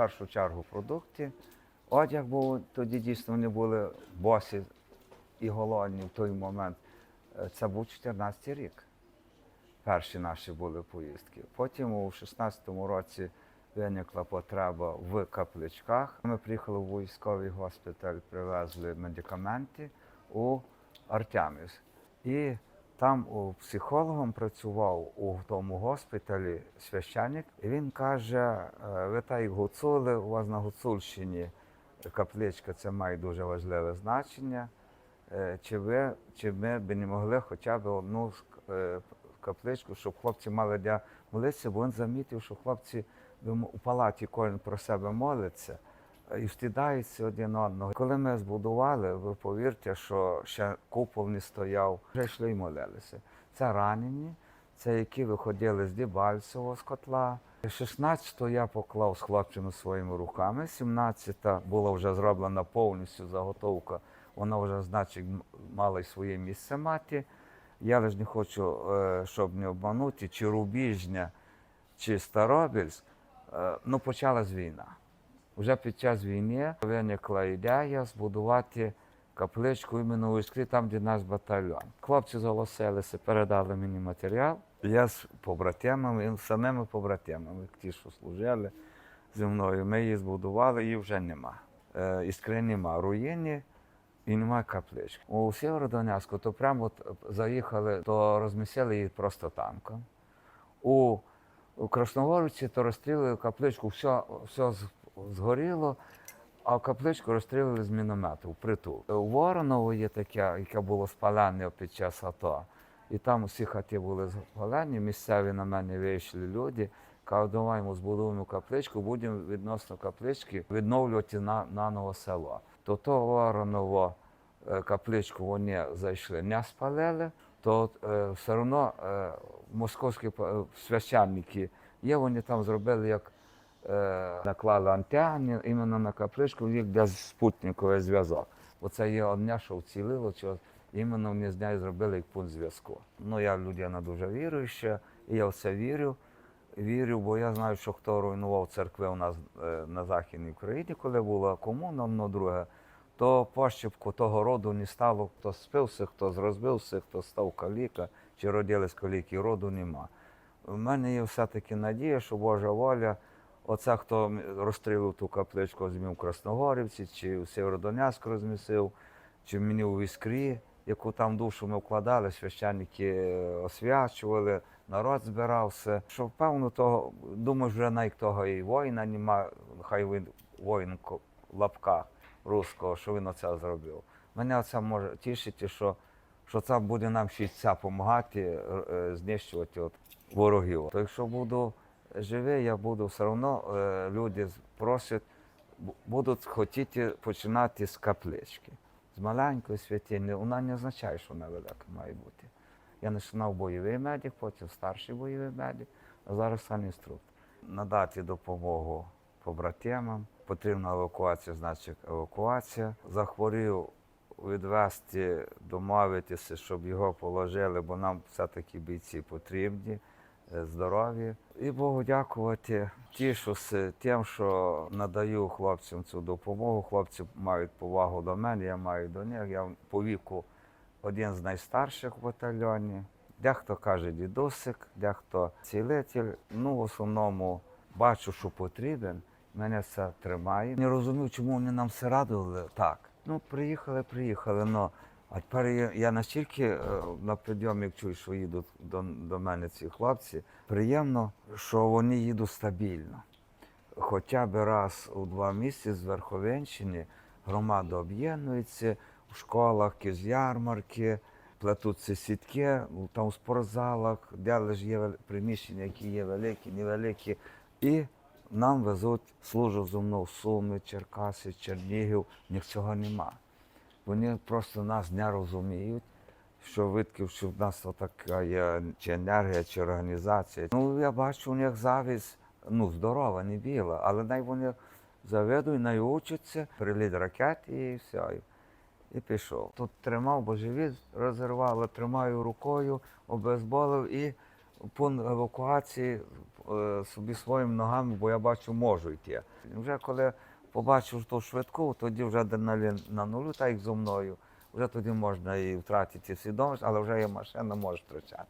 першу чергу продукти. Одяг був, тоді дійсно вони були босі і голодні в той момент. Е, Це був 14 рік. Перші наші були поїздки. Потім у 16-му році виникла потреба в капличках. Ми приїхали в військовий госпіталь, привезли медикаменти у Артемівськ. І там у психологом працював у тому госпіталі священник, і він каже: «Е, ви так як гуцули, у вас на Гуцульщині капличка це має дуже важливе значення. Е, Чи ви, чи ми б не могли хоча б одну е, капличку, щоб хлопці мали де молитися, бо він замітив, що хлопці у палаті кожен про себе молиться і встидаються один одного. Коли ми збудували, ви повірте, що ще купол не стояв, вже йшли і молилися. Це ранені, це які виходили з Дебальцевого з котла. 16-го я поклав з хлопцями своїми руками. 17-та була вже зроблена повністю заготовка. Вона вже, значить, мала й своє місце мати. Я лише не хочу, е, щоб не обманути, чи Рубіжня, чи Старобільськ. Е, Ну, почалась війна. Вже під час війни виникла ідея збудувати капличку іменно у Іскрі, там, де наш батальйон. Хлопці зголосилися, передали мені матеріал. Я з побратимами, самими побратимами, ті, що служили зі мною, ми її збудували, її вже нема. Е, Іскри нема. Руїні і немає каплички. У Сєвєродонецьку то прямо от заїхали, то розмістили її просто танком. У, у Красногорівці то розстрілили капличку, все, все згоріло, а капличку розстрілили з міномету впритул. У Вороново є таке, яке було спалене під час АТО. І там усі хати були спалені, місцеві на мене вийшли люди. Кажуть, давай ми збудуємо капличку, будемо відносно каплички відновлювати на, наново село. То то Вороново е, капличку вони зайшли, не спалили, то е, все одно е, московські е, священники є, вони там зробили як наклали антенни іменно на капличку, їх де спутниковий зв'язок. Бо це є одне, що вцілило, що іменно вони з нею зробили як пункт зв'язку. Ну, я людина дуже віруюча, і я в це вірю. Вірю, бо я знаю, що хто руйнував церкви у нас е, на Західній Україні, коли була комуна, ну друге, то пощепку того роду не стало, хто спився, хто розбився, хто став каліка, чи родились каліки, роду нема. У мене є все-таки надія, що Божа воля, оце хто розстрілив ту капличку змів в Красногорівці, чи в Сєвєродонецьку розмісив, чи мені у Іскрі, яку там душу ми вкладали, священники е, освячували, народ збирався. Що певно, того, думаю, вже навіть того і воїна нема, хай він воїн в руського, що він оце зробив. Мене це може тішити, що, що це буде нам ця допомагати е, знищувати от ворогів. То якщо буду живий, я буду все одно е, люди просять, будуть хотіти починати з каплички. З маленької святині. Вона не означає, що вона велика має бути. Я починав бойовий медик, потім старший бойовий медик, а зараз сам інструктор. Надати допомогу побратимам. Потрібна евакуація, значить евакуація. Захворів відвести, домовитися, щоб його положили, бо нам все-таки бійці потрібні, здорові. І Богу дякувати. Тішуся тим, що надаю хлопцям цю допомогу. Хлопці мають повагу до мене, я маю до них. Я по віку один з найстарших в батальйоні. Дехто каже дідусик, дехто цілитель. Ну, в основному бачу, що потрібен. Мене це тримає. Не розумів, чому вони нам все радили так. Ну, приїхали, приїхали. но а тепер я, я настільки е, на підйомі чую, що їдуть до, до мене ці хлопці. Приємно, що вони їдуть стабільно. Хоча б раз у два місяці з Верховенщини громада об'єднується в школах, якісь ярмарки, плетуться сітки, там у спортзалах, де лише є приміщення, які є великі, невеликі. І нам везуть службу зо мною Суми, Черкаси, Чернігів. Них цього нема. Вони просто нас не розуміють, що видків, що в нас така є чи енергія, чи організація. Ну, я бачу, у них завість ну, здорова, не біла, але най вони завидують, най учаться, приліт ракет і все. І, пішов. Тут тримав, бо живіт розірвало, тримаю рукою, обезболив і пункт евакуації е, собі своїми ногами, бо я бачу, можу йти. Вже коли побачив ту швидку, тоді вже адреналін на нулю, так як зо мною. Вже тоді можна і втратити свідомість, але вже є машина, може втрачати.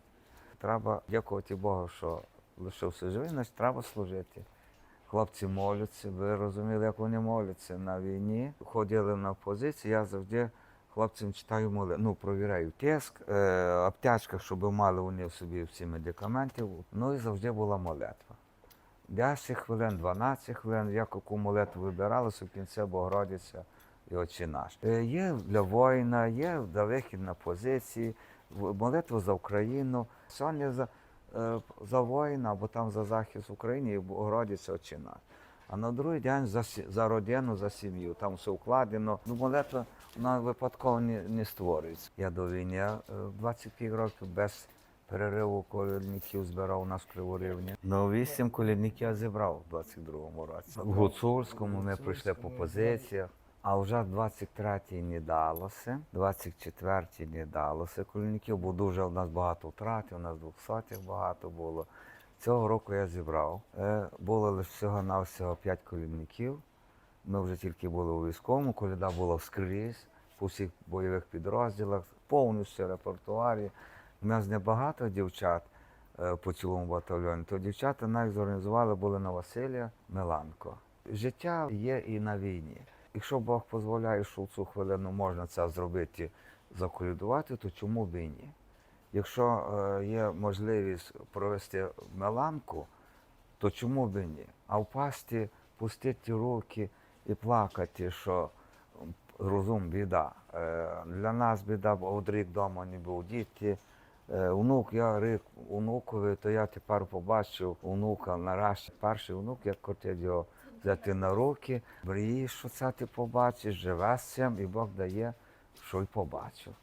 Треба дякувати Богу, що лишився живий, значить треба служити. Хлопці моляться, ви розуміли, як вони моляться на війні. Ходили на позиції, я завжди хлопцям читаю моли. Ну, провіряю тиск, е, аптечка, щоб мали вони в собі всі медикаменти. Ну і завжди була молитва. 10 хвилин, 12 хвилин, як яку молитву в кінці Богородиця і Отче наш. Е, Є для воїна, є для вихід на позиції, молитва за Україну. Сьогодні за, е, за воїна, або там за захист України і Богородиця Отче наш. А на другий день за, за родину, за сім'ю. Там все вкладено. Ну, молитва вона випадково не, не створюється. Я до війни е, 25 років без перериву колідників збирав нас в Криворівні. Ну, вісім колідників я зібрав у 22-му році. В Гуцульському ми прийшли по позиціях. А вже 23-й не далося, 24-й не далося колінників, бо дуже у нас багато втратів, у нас 200 багато було. Цього року я зібрав. Е, Було лише всього-навсього 5 колінників. Ми вже тільки були у військовому, коляда була скрізь, по всіх бойових підрозділах, повністю репертуарі. У нас небагато дівчат е, по цілому батальйоні, то дівчата навіть зорганізували були на Василія Меланко. Життя є і на війні. Якщо Бог дозволяє, що в цю хвилину можна це зробити, заколядувати, то чому б і ні? Якщо е, є можливість провести меланку, то чому б і ні? А впасти, пустити руки і плакати, що розум біда. Е, Для нас біда, бо от рік вдома не був діти. Е, Онук, я рік онукові, то я тепер побачив онука нарешті. Перший онук, як хотів його взяти на руки, мрієш, що це ти побачиш, живе з цим, і Бог дає, що й побачив.